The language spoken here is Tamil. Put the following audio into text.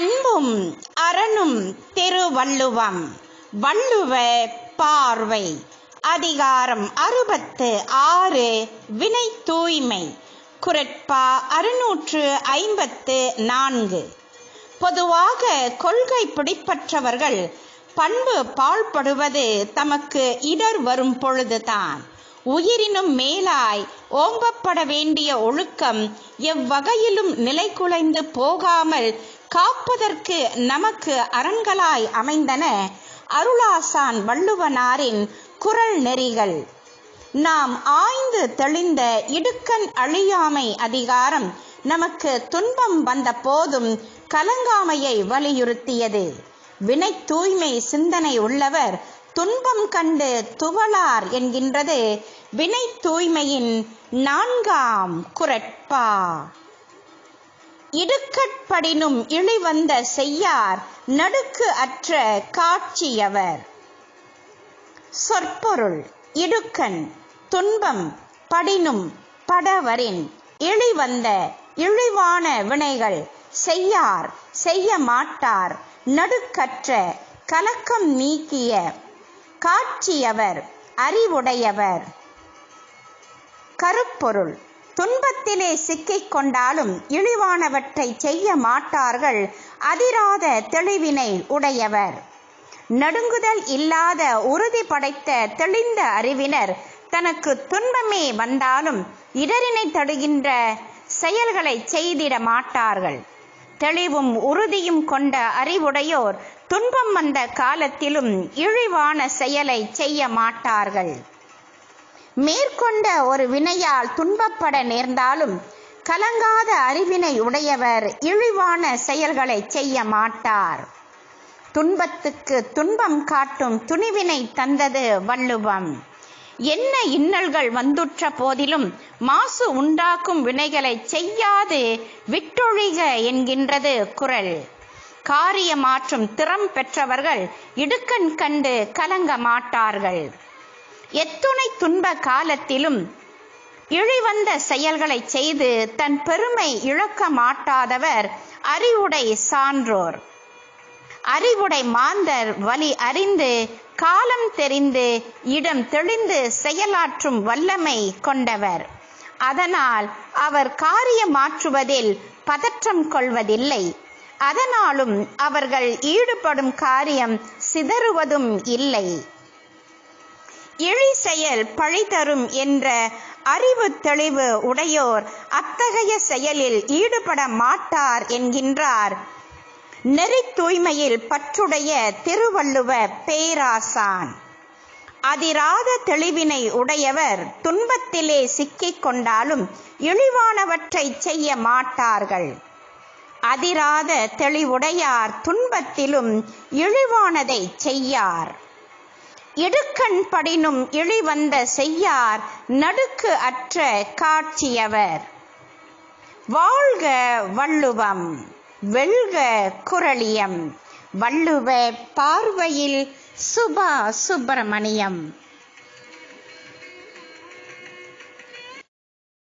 அன்பும் அரணும் திருவள்ளுவம். வள்ளுவ பார்வை. அதிகாரம் அறுபத்து ஆறு வினை தூய்மை. குரட்பா அறுநூற்று ஐம்பத்து நான்கு. பொதுவாக கொள்கை பிடிப்பற்றவர்கள் பண்பு பாழ்படுவது தமக்கு இடர் வரும் பொழுதுதான். உயிரினும் மேலாய் ஓம்பப்பட வேண்டிய ஒழுக்கம் எவ்வகையிலும் நிலைகுலைந்து போகாமல் காப்பதற்கு நமக்கு அரண்களாய் அமைந்தன அருளாசான் வள்ளுவனாரின் குரல் நெறிகள். நாம் ஆய்ந்து தெளிந்த இடுக்கண் அழியாமை அதிகாரம் நமக்கு துன்பம் வந்த போதும் கலங்காமையை வலியுறுத்தியது. வினை தூய்மை சிந்தனை உள்ளவர் துன்பம் கண்டு துவளார் என்கின்றது. வினை தூய்மையின் நான்காம் குரட்பா. இடுக்கட்படினும் இழிவந்த செய்யார் நடுக்கு அற்ற காட்சியவர். சொற்பொருள் இடுக்கண் துன்பம் படினும் படவரின் இழிவந்த இழிவான வினைகள் செய்யார் செய்ய மாட்டார் நடுக்கற்ற கலக்கம் நீக்கிய காட்சியவர் அறிவுடையவர். கருப்பொருள் துன்பத்திலே சிக்கிக் கொண்டாலும் இழிவானவற்றை செய்ய மாட்டார்கள். அதிராத தெளிவினை உடையவர். நடுங்குதல் இல்லாத உறுதி படைத்த தெளிந்த அறிவினர் தனக்கு துன்பமே வந்தாலும் இடரினை தடுகின்ற செயல்களை செய்திட மாட்டார்கள். தெளிவும் உறுதியும் கொண்ட அறிவுடையோர் துன்பம் வந்த காலத்திலும் இழிவான செயலை செய்ய மாட்டார்கள். மேற்கொண்ட ஒரு வினையால் துன்பப்பட நேர்ந்தாலும் கலங்காத அறிவினை உடையவர் இழிவான செயல்களை செய்ய மாட்டார். துன்பத்துக்கு துன்பம் காட்டும் துணிவினை தந்தது வள்ளுவம். என்ன இன்னல்கள் வந்துற்ற போதிலும் மாசு உண்டாக்கும் வினைகளை செய்யாது விட்டொழிக என்கின்றது குரல். காரியமாற்றும் திறம் பெற்றவர்கள் இடுக்கண் கண்டு கலங்க மாட்டார்கள். எத்துணை துன்ப காலத்திலும் இழிவந்த செயல்களை செய்து தன் பெருமை இழக்க மாட்டாதவர் அறிவுடை சான்றோர். அறிவுடை மாந்தர் வழி அறிந்து காலம் தெரிந்து இடம் தெளிந்து செயலாற்றும் வல்லமை கொண்டவர். அதனால் அவர் காரியமாற்றுவதில் பதற்றம் கொள்வதில்லை. அதனாலும் அவர்கள் ஈடுபடும் காரியம் சிதறுவதும் இல்லை. இழி செயல் பழி தரும் என்ற அறிவு தெளிவு உடையோர் அத்தகைய செயலில் ஈடுபட மாட்டார் என்கின்றார். நெறி தூய்மையில் பற்றுடைய திருவள்ளுவ பேராசான். அதிராத தெளிவினை உடையவர் துன்பத்திலே சிக்கிக் கொண்டாலும் இழிவானவற்றை செய்ய மாட்டார்கள். அதிராத தெளிவுடையார் துன்பத்திலும் இழிவானதை செய்யார். இடுக்கண் படினும் இழிவந்த செய்யார் நடுக்கு அற்ற காட்சியவர். வாழ்க வள்ளுவம் வெல்க குரளியம் வள்ளுவ பார்வையில் சுபா சுப்பிரமணியம்.